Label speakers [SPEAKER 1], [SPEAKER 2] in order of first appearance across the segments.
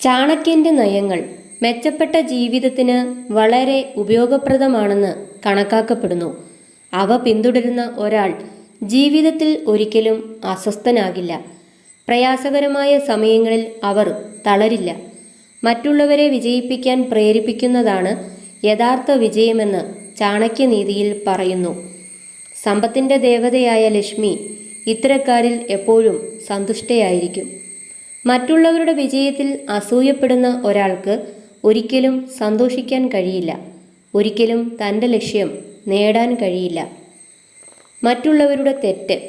[SPEAKER 1] ചാണക്യന്റെ നയങ്ങൾ മെച്ചപ്പെട്ട ജീവിതത്തിന് വളരെ ഉപയോഗപ്രദമാണെന്ന് കണക്കാക്കപ്പെടുന്നു. അവ പിന്തുടരുന്ന ഒരാൾ ജീവിതത്തിൽ ഒരിക്കലും അസ്വസ്ഥനാകില്ല. പ്രയാസകരമായ സമയങ്ങളിൽ അവർ തളരില്ല. മറ്റുള്ളവരെ വിജയിപ്പിക്കാൻ പ്രേരിപ്പിക്കുന്നതാണ് യഥാർത്ഥ വിജയമെന്ന് ചാണക്യനീതിയിൽ പറയുന്നു. സമ്പത്തിന്റെ ദേവതയായ ലക്ഷ്മി ഇത്തരക്കാരിൽ എപ്പോഴും സന്തുഷ്ടയായിരിക്കും. മറ്റുള്ളവരുടെ വിജയത്തിൽ അസൂയപ്പെടുന്ന ഒരാൾക്ക് ഒരിക്കലും സന്തോഷിക്കാൻ കഴിയില്ല. ഒരിക്കലും തന്റെ ലക്ഷ്യം നേടാൻ കഴിയില്ല. മറ്റുള്ളവരുടെ തെറ്റ്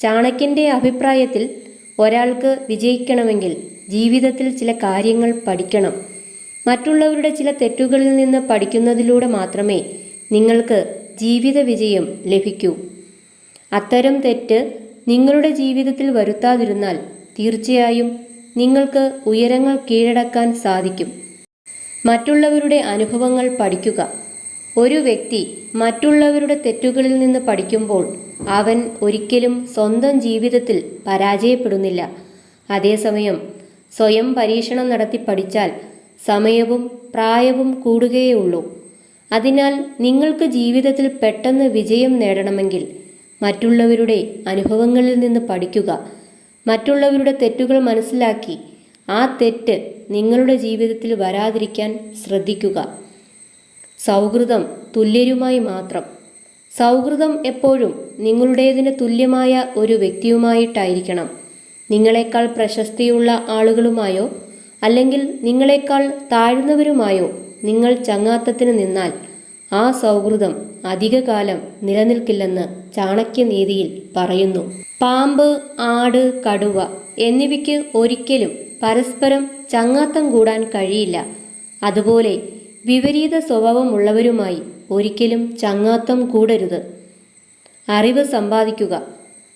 [SPEAKER 1] ചാണക്യന്റെ അഭിപ്രായത്തിൽ ഒരാൾക്ക് വിജയിക്കണമെങ്കിൽ ജീവിതത്തിൽ ചില കാര്യങ്ങൾ പഠിക്കണം. മറ്റുള്ളവരുടെ ചില തെറ്റുകളിൽ നിന്ന് പഠിക്കുന്നതിലൂടെ മാത്രമേ നിങ്ങൾക്ക് ജീവിത വിജയം ലഭിക്കൂ. അത്തരം തെറ്റ് നിങ്ങളുടെ ജീവിതത്തിൽ വരുത്താതിരുന്നാൽ തീർച്ചയായും നിങ്ങൾക്ക് ഉയരങ്ങൾ കീഴടക്കാൻ സാധിക്കും. മറ്റുള്ളവരുടെ അനുഭവങ്ങൾ പഠിക്കുക. ഒരു വ്യക്തി മറ്റുള്ളവരുടെ തെറ്റുകളിൽ നിന്ന് പഠിക്കുമ്പോൾ അവൻ ഒരിക്കലും സ്വന്തം ജീവിതത്തിൽ പരാജയപ്പെടുന്നില്ല. അതേസമയം സ്വയം പരീക്ഷണം നടത്തി പഠിച്ചാൽ സമയവും പ്രായവും കൂടുകയുള്ളൂ അതിനാൽ നിങ്ങൾക്ക് ജീവിതത്തിൽ പെട്ടെന്ന് വിജയം നേടണമെങ്കിൽ മറ്റുള്ളവരുടെ അനുഭവങ്ങളിൽ നിന്ന് പഠിക്കുക. മറ്റുള്ളവരുടെ തെറ്റുകൾ മനസ്സിലാക്കി ആ തെറ്റ് നിങ്ങളുടെ ജീവിതത്തിൽ വരാതിരിക്കാൻ ശ്രദ്ധിക്കുക. സൗഹൃദം തുല്യരുമായി മാത്രം. സൗഹൃദം എപ്പോഴും നിങ്ങളുടേതിന് തുല്യമായ ഒരു വ്യക്തിയുമായിട്ടായിരിക്കണം. നിങ്ങളെക്കാൾ പ്രശസ്തിയുള്ള ആളുകളുമായോ അല്ലെങ്കിൽ നിങ്ങളെക്കാൾ താഴ്ന്നവരുമായോ നിങ്ങൾ ചങ്ങാത്തത്തിന് നിന്നാൽ ആ സൗഹൃദം അധികകാലം നിലനിൽക്കില്ലെന്ന് ചാണക്യനീതിയിൽ പറയുന്നു. പാമ്പ് ആട് കടുവ എന്നിവയ്ക്ക് ഒരിക്കലും പരസ്പരം ചങ്ങാത്തം കൂടാൻ കഴിയില്ല. അതുപോലെ വിപരീത സ്വഭാവമുള്ളവരുമായി ഒരിക്കലും ചങ്ങാത്തം കൂടരുത്. അറിവ് സമ്പാദിക്കുക.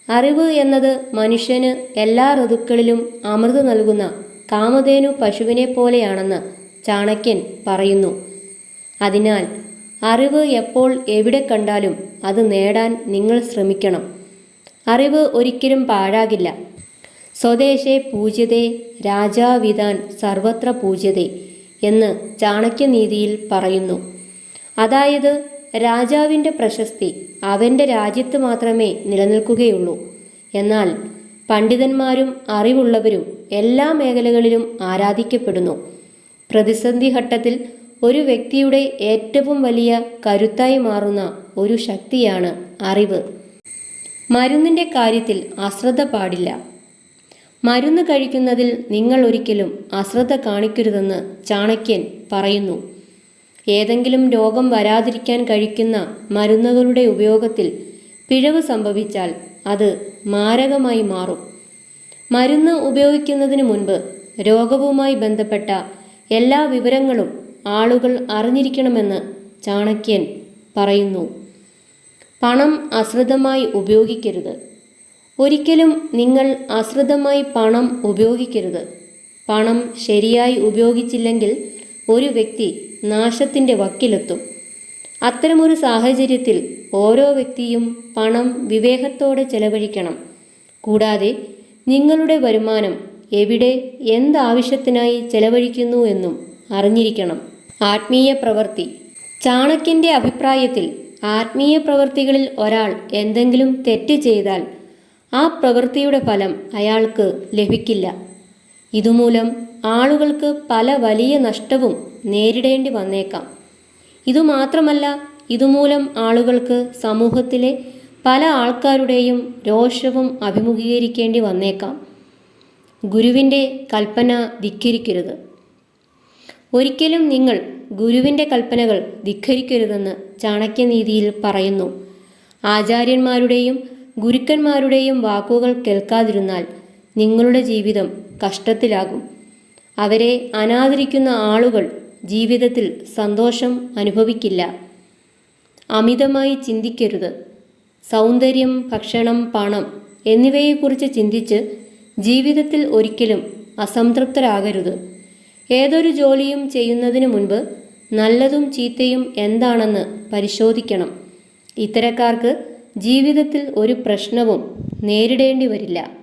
[SPEAKER 1] അറിവ് എന്നത് മനുഷ്യന് എല്ലാ ഋതുക്കളിലും അമൃത് നൽകുന്ന കാമധേനു പശുവിനെ പോലെയാണെന്ന് ചാണക്യൻ പറയുന്നു. അതിനാൽ അറിവ് എപ്പോൾ എവിടെ കണ്ടാലും അത് നേടാൻ നിങ്ങൾ ശ്രമിക്കണം. അറിവ് ഒരിക്കലും പാഴാകില്ല. സ്വദേശേ പൂജ്യതേ രാജാവിതാൻ സർവത്ര പൂജ്യതേ എന്ന് ചാണക്യനീതിയിൽ പറയുന്നു. അതായത് രാജാവിന്റെ പ്രശസ്തി അവന്റെ രാജ്യത്ത് മാത്രമേ നിലനിൽക്കുകയുള്ളൂ. എന്നാൽ പണ്ഡിതന്മാരും അറിവുള്ളവരും എല്ലാ മേഖലകളിലും ആരാധിക്കപ്പെടുന്നു. പ്രതിസന്ധി ഘട്ടത്തിൽ ഒരു വ്യക്തിയുടെ ഏറ്റവും വലിയ കരുത്തായി മാറുന്ന ഒരു ശക്തിയാണ് അറിവ്. മരുന്നിന്റെ കാര്യത്തിൽ അശ്രദ്ധ പാടില്ല. മരുന്ന് കഴിക്കുന്നതിൽ നിങ്ങൾ ഒരിക്കലും അശ്രദ്ധ കാണിക്കരുതെന്ന് ചാണക്യൻ പറയുന്നു. ഏതെങ്കിലും രോഗം വരാതിരിക്കാൻ കഴിക്കുന്ന മരുന്നുകളുടെ ഉപയോഗത്തിൽ പിഴവ് സംഭവിച്ചാൽ അത് മാരകമായി മാറും. മരുന്ന് ഉപയോഗിക്കുന്നതിന് മുൻപ് രോഗവുമായി ബന്ധപ്പെട്ട എല്ലാ വിവരങ്ങളും ആളുകൾ അറിഞ്ഞിരിക്കണമെന്ന് ചാണക്യൻ പറയുന്നു. പണം അശ്രദ്ധമായി ഉപയോഗിക്കരുത്. ഒരിക്കലും നിങ്ങൾ അശ്രദ്ധമായി പണം ഉപയോഗിക്കരുത്. പണം ശരിയായി ഉപയോഗിച്ചില്ലെങ്കിൽ ഒരു വ്യക്തി നാശത്തിന്റെ വക്കിലെത്തും. അത്തരമൊരു സാഹചര്യത്തിൽ ഓരോ വ്യക്തിയും പണം വിവേകത്തോടെ ചെലവഴിക്കണം. കൂടാതെ നിങ്ങളുടെ വരുമാനം എവിടെ എന്താവശ്യത്തിനായി ചെലവഴിക്കുന്നു എന്നും അറിഞ്ഞിരിക്കണം. ആത്മീയ പ്രവൃത്തി. ചാണക്യന്റെ അഭിപ്രായത്തിൽ ആത്മീയ പ്രവൃത്തികളിൽ ഒരാൾ എന്തെങ്കിലും തെറ്റ് ചെയ്താൽ ആ പ്രവൃത്തിയുടെ ഫലം അയാൾക്ക് ലഭിക്കില്ല. ഇതുമൂലം ആളുകൾക്ക് പല വലിയ നഷ്ടവും നേരിടേണ്ടി വന്നേക്കാം. ഇതുമാത്രമല്ല ഇതുമൂലം ആളുകൾക്ക് സമൂഹത്തിലെ പല ആൾക്കാരുടെയും രോഷവും അഭിമുഖീകരിക്കേണ്ടി വന്നേക്കാം. ഗുരുവിന്റെ കൽപ്പന ധിക്കരിക്കരുത്. ഒരിക്കലും നിങ്ങൾ ഗുരുവിന്റെ കൽപ്പനകൾ ധിഖരിക്കരുതെന്ന് ചാണക്യനീതിയിൽ പറയുന്നു. ആചാര്യന്മാരുടെയും ഗുരുക്കന്മാരുടെയും വാക്കുകൾ കേൾക്കാതിരുന്നാൽ നിങ്ങളുടെ ജീവിതം കഷ്ടത്തിലാകും. അവരെ അനാദരിക്കുന്ന ആളുകൾ ജീവിതത്തിൽ സന്തോഷം അനുഭവിക്കില്ല. അമിതമായി ചിന്തിക്കരുത്. സൗന്ദര്യം ഭക്ഷണം പണം എന്നിവയെക്കുറിച്ച് ചിന്തിച്ച് ജീവിതത്തിൽ ഒരിക്കലും അസംതൃപ്തരാകരുത്. ഏതൊരു ജോലിയും ചെയ്യുന്നതിന് മുൻപ് നല്ലതും ചീത്തയും എന്താണെന്ന് പരിശോധിക്കണം. ഇത്തരക്കാർക്ക് ജീവിതത്തിൽ ഒരു പ്രശ്നവും നേരിടേണ്ടി വരില്ല.